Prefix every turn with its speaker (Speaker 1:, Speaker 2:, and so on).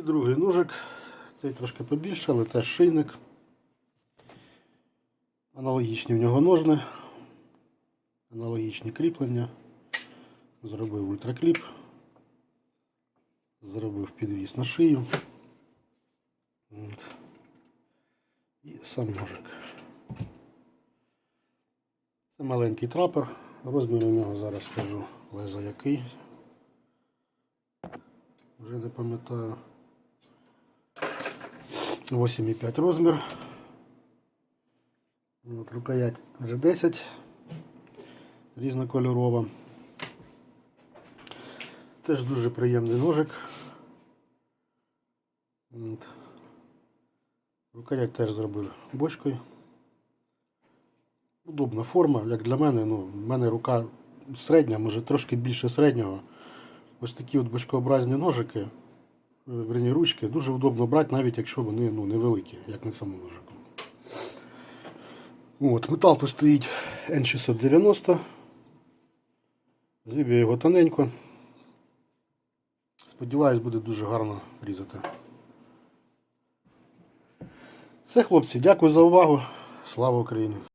Speaker 1: І другий ножик. Цей трошки побільше, але теж шийник. Аналогічні в нього ножни. Аналогічні кріплення. Зробив ультракліп. Зробив підвіс на шию. От. І сам ножик. Це маленький трапер. Розмір у нього зараз скажу леза який. Вже не пам'ятаю. 8,5 розмір. От, рукоять вже 10. Різнокольорова. Теж дуже приємний ножик. От. Рукоять теж зробив бочкою. Удобна форма, як для мене. Ну, в мене рука середня, може трошки більше середнього. Ось такі от бочкообразні ножики, верні ручки, дуже удобно брати, навіть якщо вони ну, невеликі, як на самому ножику. От, метал тут стоїть N690. Зріб його тоненько. Сподіваюсь, буде дуже гарно різати. Все, хлопці, дякую за увагу. Слава Україні!